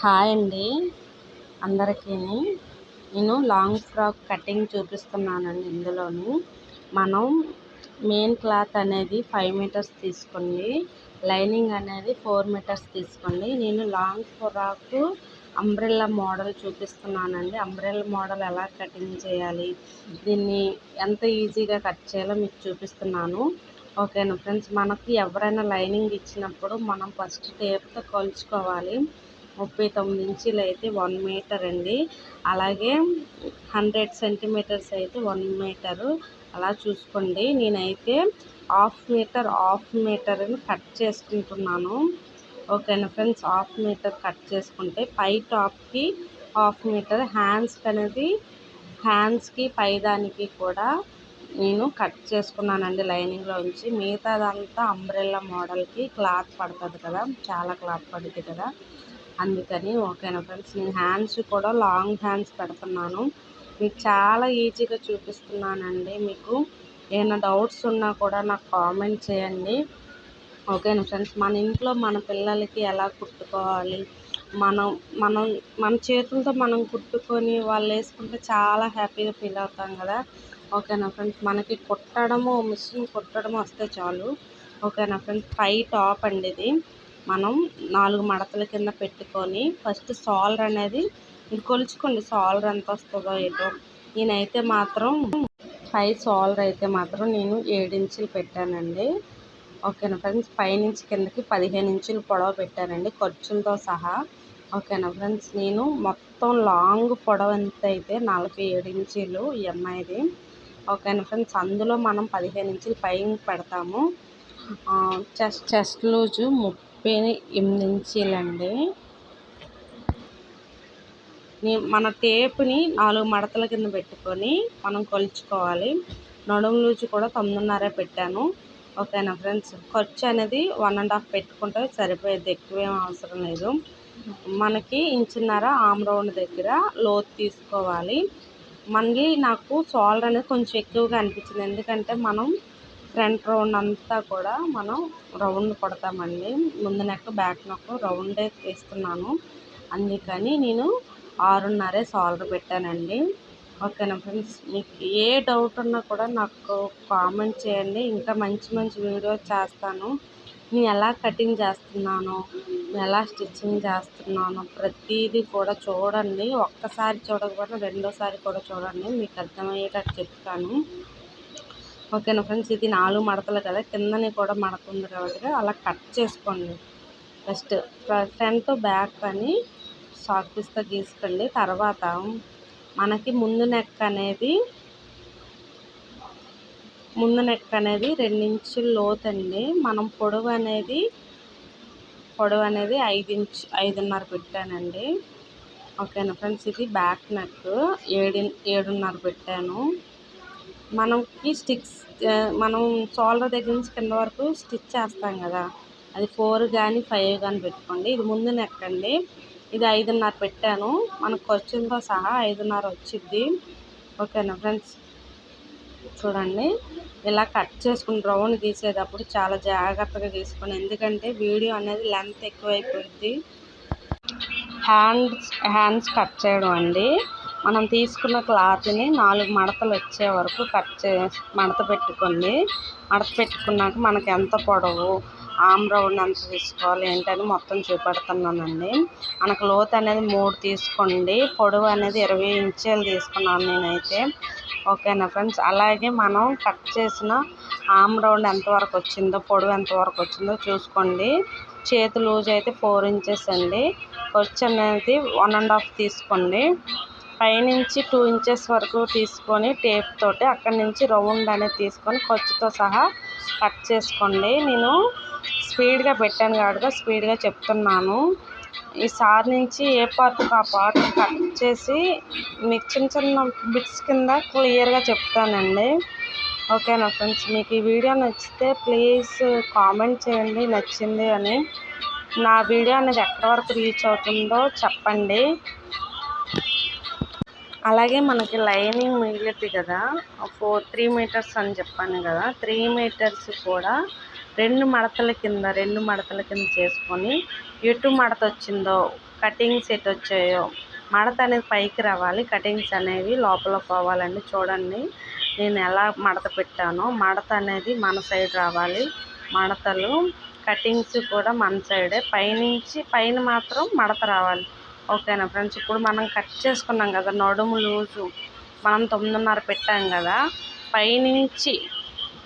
Hi అండి. అందరికీ నేను లాంగ్ ఫ్రాక్ కటింగ్ చూపిస్తున్నానండి ఇందులోని. మనం మెయిన్ క్లాత్ అనేది ఫైవ్ మీటర్స్ తీసుకోండి. లైనింగ్ అనేది ఫోర్ మీటర్స్ తీసుకోండి. నేను లాంగ్ ఫ్రాక్ అంబ్రెల్లా మోడల్ చూపిస్తున్నానండి. అంబ్రెల్లా మోడల్ ఎలా కటింగ్ చేయాలి? దీన్ని ఎంత ఈజీగా కట్ చేయాలో మీకు చూపిస్తున్నాను. ఓకేనా ఫ్రెండ్స్? మనకి ఎవరైనా లైనింగ్ ఇచ్చినప్పుడు మనం ఫస్ట్ టేప్తో కొలుచుకోవాలి. ముప్పై తొమ్మిది ఇంచీలు అయితే వన్ మీటర్ అండి. అలాగే హండ్రెడ్ సెంటీమీటర్స్ అయితే వన్ మీటరు అలా చూసుకోండి. నేనైతే హాఫ్ మీటర్ హాఫ్ మీటర్ని కట్ చేసుకుంటున్నాను. ఓకేనా ఫ్రెండ్స్? హాఫ్ మీటర్ కట్ చేసుకుంటే పై టాప్కి హాఫ్ మీటర్ హ్యాండ్స్కి అనేది హ్యాండ్స్కి పైదానికి కూడా నేను కట్ చేసుకున్నానండి లైనింగ్లో ఉంచి. మిగతాదంతా అంబ్రెల్లా మోడల్కి క్లాత్ పడుతుంది కదా చాలా క్లాత్ పడుతుంది కదా. అందుకని ఓకేనా ఫ్రెండ్స్ నేను హ్యాండ్స్ కూడా లాంగ్ హ్యాండ్స్ పెడుతున్నాను. మీకు చాలా ఈజీగా చూపిస్తున్నానండి మీకు. ఏమైనా డౌట్స్ ఉన్నా కూడా నాకు కామెంట్ చేయండి. ఓకేనా ఫ్రెండ్స్ మన ఇంట్లో మన పిల్లలకి ఎలా కుట్టుకోవాలి? మనం మనం మన చేతులతో మనం కుట్టుకొని వాళ్ళు వేసుకుంటే చాలా హ్యాపీగా ఫీల్ అవుతాం కదా. ఓకేనా ఫ్రెండ్స్ మనకి కుట్టడము మిషన్ కుట్టడం వస్తే చాలు. ఓకేనా ఫ్రెండ్స్ పై టాప్ అండి ఇది. మనం నాలుగు మడతల కింద పెట్టుకొని ఫస్ట్ సాల్ర్ అనేది మీరు కొలుచుకోండి. సాల్ర్ ఎంత వస్తుందో ఏదో. నేనైతే మాత్రం పై సాల్ర్ అయితే మాత్రం నేను ఏడించులు పెట్టానండి. ఓకేనా ఫ్రెండ్స్? పైనుంచి కిందకి పదిహేను ఇంచులు పొడవ పెట్టానండి. ఖర్చులతో సహా. ఓకేనా ఫ్రెండ్స్? నేను మొత్తం లాంగ్ పొడవ ఎంత అయితే నలభై ఏడు ఇంచీలు ఈ అమ్మాయిది ఓకేనా ఫ్రెండ్స్? అందులో మనం పదిహేను ఇంచులు పైన పెడతాము. చెస్ట్ చెస్ట్ లూజు ముప్పై ముప్పై ఎనిమిది ఇంచీలండి మన టేప్ని నాలుగు మడతల కింద పెట్టుకొని మనం కొలుచుకోవాలి. నడుము లూజు కూడా తొమ్మిదిన్నర పెట్టాను. ఓకేనా ఫ్రెండ్స్? ఖర్చు అనేది వన్ అండ్ హాఫ్ పెట్టుకుంటే సరిపోయేది. ఎక్కువేం అవసరం లేదు. మనకి ఇంచున్నర ఆమ్ రౌండ్ దగ్గర లోతు తీసుకోవాలి. మళ్ళీ నాకు సోల్డర్ అనేది కొంచెం ఎక్కువగా అనిపించింది. ఎందుకంటే మనం ఫ్రంట్ రౌండ్ అంతా కూడా మనం రౌండ్ కొడతామండి. ముందు నెక్ బ్యాక్ నెక్ రౌండే తీస్తున్నాను అందుకని నేను ఆరున్నరే సాలర్ పెట్టానండి. ఓకేనా ఫ్రెండ్స్? మీకు ఏ డౌట్ ఉన్నా కూడా నాకు కామెంట్ చేయండి. ఇంకా మంచి మంచి వీడియోస్ చేస్తాను. నేను ఎలా కటింగ్ చేస్తున్నాను? ఎలా స్టిచ్చింగ్ చేస్తున్నాను? ప్రతిదీ కూడా చూడండి. ఒక్కసారి చూడకపోయినా రెండోసారి కూడా చూడండి. మీకు అర్థమయ్యేటట్టు చెప్తాను. ఓకేనా ఫ్రెండ్స్? ఇది నాలుగు మడతలు కదా కిందని కూడా మడత ఉంది కాబట్టి అలా కట్ చేసుకోండి. ఫస్ట్ ఫ్రంట్ బ్యాక్ అని షార్ట్ పీస్తో గీసుకోండి. తర్వాత మనకి ముందు నెక్ అనేది ముందు నెక్ అనేది రెండించులు లోతండి మనం పొడవు అనేది పొడవు అనేది ఐదు ఇంచు ఐదున్నర పెట్టానండి. ఓకేనా ఫ్రెండ్స్? ఇది బ్యాక్ నెక్ ఏడు ఏడున్నర పెట్టాను. మనకి స్టిక్స్ మనం షోల్డర్ దగ్గర నుంచి కింద వరకు స్టిచ్ చేస్తాం కదా. అది ఫోర్ కానీ ఫైవ్ కానీ పెట్టుకోండి. ఇది ముందు నెక్ అండి ఇది ఐదున్నర పెట్టాను. మనకు ఖర్చులతో సహా ఐదున్నర వచ్చిద్ది. ఓకేనా ఫ్రెండ్స్? చూడండి. ఇలా కట్ చేసుకుని రౌండ్ తీసేటప్పుడు చాలా జాగ్రత్తగా తీసుకుని ఎందుకంటే వీడియో అనేది లెంత్ ఎక్కువైపోయింది హ్యాండ్స్ హ్యాండ్స్ కట్ చేయడం అండి. మనం తీసుకున్న క్లాత్ని నాలుగు మడతలు వచ్చే వరకు కట్ చే మడత పెట్టుకోండి. మడత పెట్టుకున్నాక మనకు ఎంత పొడవు ఆమ్ రౌండ్ ఎంత తీసుకోవాలి ఏంటని మొత్తం చూపెడుతున్నానండి. మనకు లోతు అనేది మూడు తీసుకోండి. పొడవు అనేది ఇరవై ఇంచీలు తీసుకున్నాను నేనైతే. ఓకేనా ఫ్రెండ్స్? అలాగే మనం కట్ చేసిన ఆమ్ రౌండ్ ఎంతవరకు వచ్చిందో పొడవు ఎంతవరకు వచ్చిందో చూసుకోండి. చేతి లూజ్ అయితే ఫోర్ ఇంచెస్ అండి. ఖర్చు అనేది వన్ అండ్ హాఫ్ తీసుకోండి. పైనుంచి టూ ఇంచెస్ వరకు తీసుకొని టేప్ తోటి అక్కడి నుంచి రౌండ్ అనేది తీసుకొని ఖర్చుతో సహా కట్ చేసుకోండి. నేను స్పీడ్గా పెట్టాను కాబట్టి స్పీడ్గా చెప్తున్నాను. ఈసారి నుంచి ఏ పార్ట్ ఆ పార్ట్ కట్ చేసి మీకు చిన్న చిన్న బిట్స్ కింద క్లియర్గా చెప్తానండి. ఓకేనా ఫ్రెండ్స్? మీకు ఈ వీడియో నచ్చితే ప్లీజ్ కామెంట్ చేయండి. నచ్చింది అని నా వీడియో అనేది ఎక్కడి వరకు రీచ్ అవుతుందో చెప్పండి. అలాగే మనకి లైనింగ్ మిగిలింది కదా. ఫోర్ త్రీ మీటర్స్ అని చెప్పాను కదా. త్రీ మీటర్స్ కూడా రెండు మడతల కింద రెండు మడతల కింద చేసుకొని ఎటు మడత వచ్చిందో కటింగ్స్ ఎటు వచ్చాయో మడత అనేది పైకి రావాలి. కటింగ్స్ అనేవి లోపల పోవాలండి. చూడండి నేను ఎలా మడత పెట్టానో మడత అనేది మన సైడ్ రావాలి. మడతలు కటింగ్స్ కూడా మన సైడే. పైనుంచి పైన మాత్రం మడత రావాలి. ఓకేనా ఫ్రెండ్స్? ఇప్పుడు మనం కట్ చేసుకున్నాం కదా నడుము లూజు. మనం తొమ్మిదిన్నర పెట్టాం కదా పైనుంచి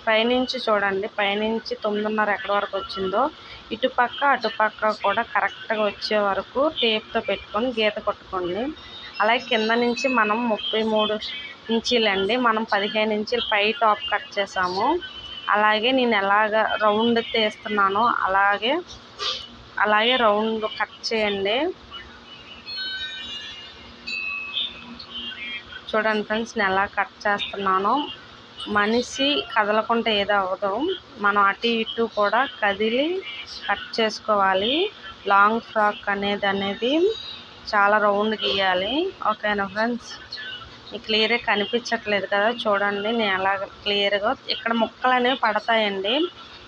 పైనుంచి చూడండి పైనుంచి తొమ్మిదిన్నర ఎక్కడి వరకు వచ్చిందో ఇటుపక్క అటుపక్క కూడా కరెక్ట్గా వచ్చే వరకు టేప్తో పెట్టుకొని గీత కొట్టుకోండి. అలాగే కింద నుంచి మనం ముప్పై మూడు ఇంచీలండి మనం పదిహేను ఇంచీలు పై టాప్ కట్ చేసాము. అలాగే నేను ఎలాగ రౌండ్ తీస్తున్నానో అలాగే అలాగే రౌండ్ కట్ చేయండి. చూడండి ఫ్రెండ్స్ నేను ఎలా కట్ చేస్తున్నానో. మనిషి కదలకుండా ఏదో అవ్వదు. మనం అటు ఇటు కూడా కదిలి కట్ చేసుకోవాలి. లాంగ్ ఫ్రాక్ అనేది అనేది చాలా రౌండ్ గీయాలి. ఓకేనా ఫ్రెండ్స్? మీకు క్లియర్గా కనిపించట్లేదు కదా? చూడండి నేను ఎలా క్లియర్గా ఇక్కడ ముక్కలు అనేవి పడతాయండి.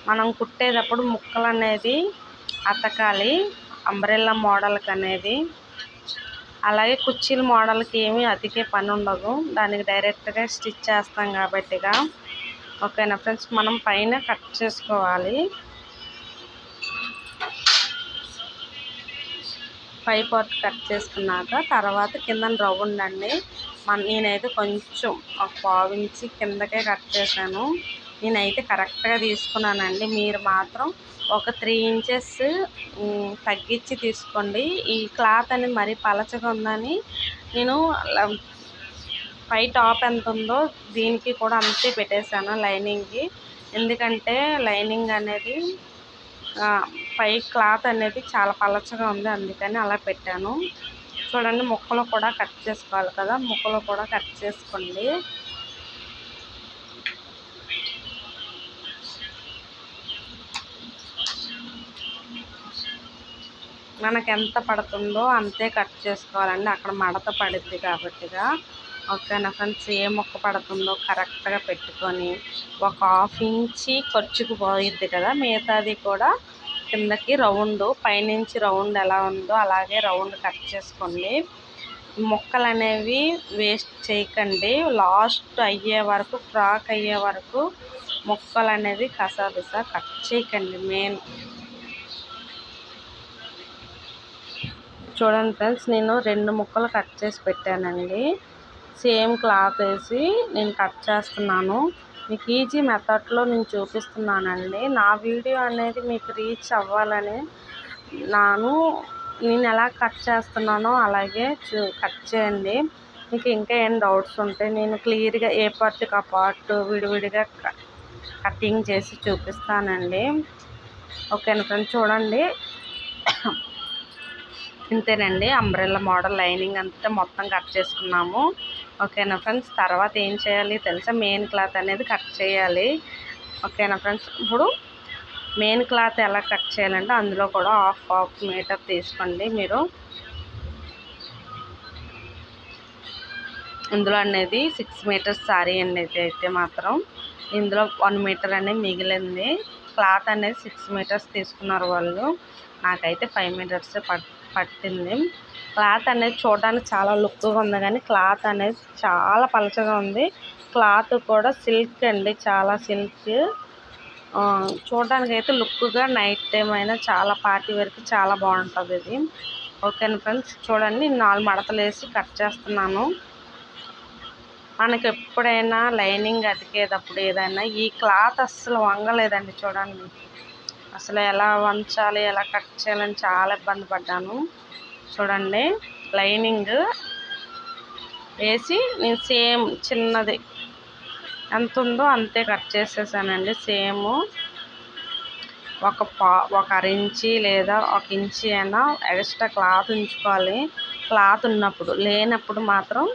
మనం కుట్టేటప్పుడు ముక్కలు అనేది అతకాలి. అంబ్రెల్లా మోడల్కి అనేది. అలాగే కుర్చీల మోడల్కి ఏమి అతికే పని ఉండదు. దానికి డైరెక్ట్గా స్టిచ్ చేస్తాం కాబట్టిగా. ఓకేనా ఫ్రెండ్స్? మనం పైన కట్ చేసుకోవాలి. పై పార్ట్ కట్ చేసుకున్నాక తర్వాత కింద రౌండ్ అండి మన నేనైతే కొంచెం ఒక పావు కిందకే కట్ చేశాను. నేనైతే కరెక్ట్గా తీసుకున్నానండి. మీరు మాత్రం ఒక త్రీ ఇంచెస్ తగ్గించి తీసుకోండి. ఈ క్లాత్ అనేది మరీ పలచగా ఉందని నేను పై టాప్ ఎంత ఉందో దీనికి కూడా అంతే పెట్టేశాను లైనింగ్కి. ఎందుకంటే లైనింగ్ అనేది పై క్లాత్ అనేది చాలా పలచగా ఉంది. అందుకని అలా పెట్టాను. చూడండి ముక్కలు కూడా కట్ చేసుకోవాలి కదా ముక్కలు కూడా కట్ చేసుకోండి. మనకు ఎంత పడుతుందో అంతే కట్ చేసుకోవాలండి. అక్కడ మడత పడుద్ది కాబట్టిగా. ఓకేనా ఫ్రెండ్స్? ఏ మొక్క పడుతుందో కరెక్ట్గా పెట్టుకొని ఒక హాఫ్ ఇంచి ఖర్చుకు పోయిద్ది కదా. మిగతాది కూడా కిందకి రౌండ్ పైనుంచి రౌండ్ ఎలా ఉందో అలాగే రౌండ్ కట్ చేసుకోండి. మొక్కలు అనేవి వేస్ట్ చేయకండి. లాస్ట్ అయ్యే వరకు ఫ్రాక్ అయ్యే వరకు మొక్కలు అనేది కసాబిసా కట్ చేయకండి మెయిన్. చూడండి ఫ్రెండ్స్ నేను రెండు ముక్కలు కట్ చేసి పెట్టానండి. సేమ్ క్లాత్ వేసి నేను కట్ చేస్తున్నాను. మీకు ఈజీ మెథడ్లో నేను చూపిస్తున్నానండి. నా వీడియో అనేది మీకు రీచ్ అవ్వాలని నాను నేను ఎలా కట్ చేస్తున్నానో అలాగే చూ కట్ చేయండి. మీకు ఇంకా ఏం డౌట్స్ ఉంటే నేను క్లియర్గా ఏ పార్ట్కి ఆ పార్ట్ విడివిడిగా కటింగ్ చేసి చూపిస్తానండి. ఓకే ఫ్రెండ్స్ చూడండి. ఇంతేనండి. అంబ్రెల్లా మోడల్ లైనింగ్ అంతా మొత్తం కట్ చేసుకున్నాము. ఓకేనా ఫ్రెండ్స్? తర్వాత ఏం చేయాలి తెలుసా? మెయిన్ క్లాత్ అనేది కట్ చేయాలి. ఓకేనా ఫ్రెండ్స్? ఇప్పుడు మెయిన్ క్లాత్ ఎలా కట్ చేయాలంటే అందులో కూడా హాఫ్ హాఫ్ మీటర్ తీసుకోండి మీరు. ఇందులో అనేది సిక్స్ మీటర్స్ సారీ అనేది అయితే మాత్రం ఇందులో వన్ మీటర్ అనేది మిగిలింది. క్లాత్ అనేది సిక్స్ మీటర్స్ తీసుకున్నారు వాళ్ళు. నాకైతే ఫైవ్ మీటర్స్ పడుతుంది. పట్టింది. క్లాత్ అనేది చూడడానికి చాలా లుక్గా ఉంది కానీ క్లాత్ అనేది చాలా పలచగా ఉంది. క్లాత్ కూడా సిల్క్ అండి చాలా సిల్క్. చూడడానికి అయితే లుక్గా నైట్ టైం అయినా చాలా పార్టీ వరకు చాలా బాగుంటుంది ఇది. ఓకేనా ఫ్రెండ్స్? చూడండి నాలుగు మడతలు వేసి కట్ చేస్తున్నాను. మనకి ఎప్పుడైనా లైనింగ్ అతికేటప్పుడు ఏదైనా ఈ క్లాత్ అస్సలు వంగలేదండి చూడండి అసలు ఎలా వంచాలి ఎలా కట్ చేయాలని చాలా ఇబ్బంది పడ్డాను. చూడండి లైనింగ్ వేసి నేను సేమ్ చిన్నది ఎంత ఉందో అంతే కట్ చేసేసానండి. సేమ్ ఒక పా ఒక అర ఇంచి లేదా ఒక ఇంచి అయినా ఎక్స్ట్రా క్లాత్ ఉంచుకోవాలి. క్లాత్ ఉన్నప్పుడు లేనప్పుడు మాత్రం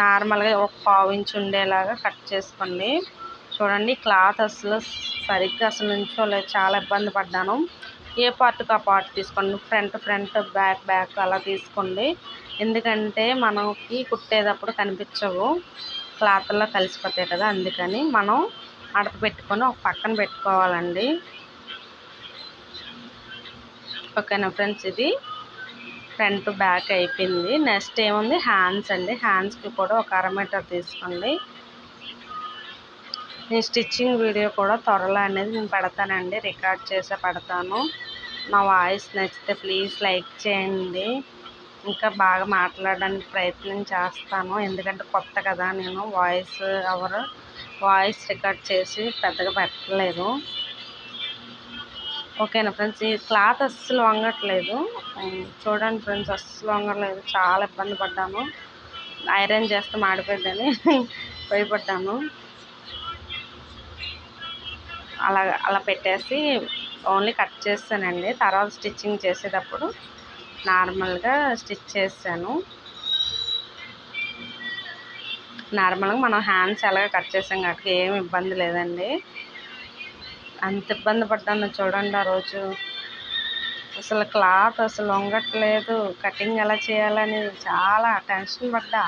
నార్మల్గా ఒక పావు ఇంచు ఉండేలాగా కట్ చేసుకోండి. చూడండి క్లాత్ అసలు సరిగ్గా అసలు నుంచోలేదు చాలా ఇబ్బంది పడ్డాను. ఏ పార్ట్కి ఆ పార్ట్ తీసుకోండి. ఫ్రంట్ ఫ్రంట్ బ్యాక్ బ్యాక్ అలా తీసుకోండి. ఎందుకంటే మనకి కుట్టేటప్పుడు కనిపించవు. క్లాత్లో కలిసిపోతాయి కదా అందుకని మనం అడత పెట్టుకొని ఒక పక్కన పెట్టుకోవాలండి. ఓకేనా ఫ్రెండ్స్? ఇది ఫ్రంట్ బ్యాక్ అయిపోయింది. నెక్స్ట్ ఏముంది? హ్యాండ్స్ అండి. హ్యాండ్స్కి కూడా ఒక అర మీటర్ తీసుకోండి. నేను స్టిచ్చింగ్ వీడియో కూడా త్వరలో అనేది నేను పెడతానండి రికార్డ్ చేసే పెడతాను. నా వాయిస్ నచ్చితే ప్లీజ్ లైక్ చేయండి. ఇంకా బాగా మాట్లాడడానికి ప్రయత్నం చేస్తాను ఎందుకంటే కొత్త కదా నేను వాయిస్ ఎవరు వాయిస్ రికార్డ్ చేసి పెద్దగా పెట్టలేదు. ఓకేనా ఫ్రెండ్స్? ఈ క్లాత్ అస్సలు వంగట్లేదు. చూడండి ఫ్రెండ్స్ అస్సలు వంగట్లేదు. చాలా ఇబ్బంది పడ్డాను. ఐరన్ చేస్తే మాడిపోద్దని భయపడ్డాను. అలా అలా పెట్టేసి ఓన్లీ కట్ చేస్తానండి. తర్వాత స్టిచ్చింగ్ చేసేటప్పుడు నార్మల్గా స్టిచ్ చేస్తాను. నార్మల్గా మనం హ్యాండ్స్ ఎలాగ కట్ చేసాం కాబట్టి ఏమి ఇబ్బంది లేదండి. అంత ఇబ్బంది పడ్డాను చూడండి ఆ రోజు. అసలు క్లాత్ అసలు వంగట్లేదు కటింగ్ ఎలా చేయాలని చాలా టెన్షన్ పడ్డా.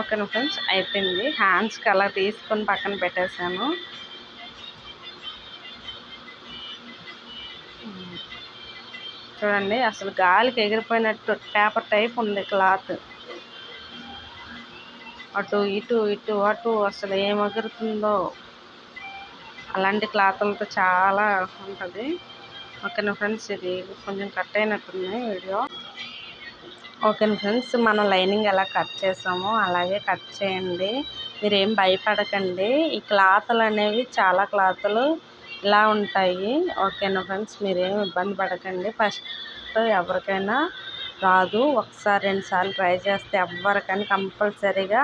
ఓకే ఫ్రెండ్స్ అయిపోయింది. హ్యాండ్స్కి అలా తీసుకొని పక్కన పెట్టేశాను. చూడండి అసలు గాలికి ఎగిరిపోయినట్టు పేపర్ టైప్ ఉంది క్లాత్ అటు ఇటు ఇటు అటు అసలు ఏం ఎగురుతుందో. అలాంటి క్లాత్లతో చాలా ఉంటుంది. ఓకేనా ఫ్రెండ్స్ ఇది కొంచెం కట్ అయినట్టుంది వీడియో. ఓకే ఫ్రెండ్స్ మనం లైనింగ్ ఎలా కట్ చేసామో అలాగే కట్ చేయండి. మీరేం భయపడకండి. ఈ క్లాతులు అనేవి చాలా క్లాతులు ఇలా ఉంటాయి. ఓకేనా ఫ్రెండ్స్ మీరేం ఇబ్బంది పడకండి. ఫస్ట్ ఎవరికైనా రాదు. ఒకసారి రెండుసార్లు ట్రై చేస్తే ఎవ్వరికైనా కంపల్సరీగా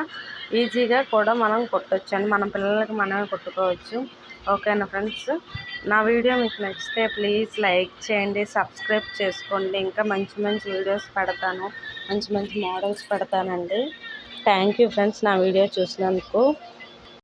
ఈజీగా కూడా మనం కొట్టొచ్చండి మన పిల్లలకి మనమే కుట్టుకోవచ్చు. ఓకేనా ఫ్రెండ్స్? నా వీడియో మీకు నచ్చితే ప్లీజ్ లైక్ చేయండి సబ్స్క్రైబ్ చేసుకోండి. ఇంకా మంచి మంచి వీడియోస్ పెడతాను. మంచి మంచి మోడల్స్ పెడతానండి. థ్యాంక్ యూ ఫ్రెండ్స్ నా వీడియో చూసినందుకు.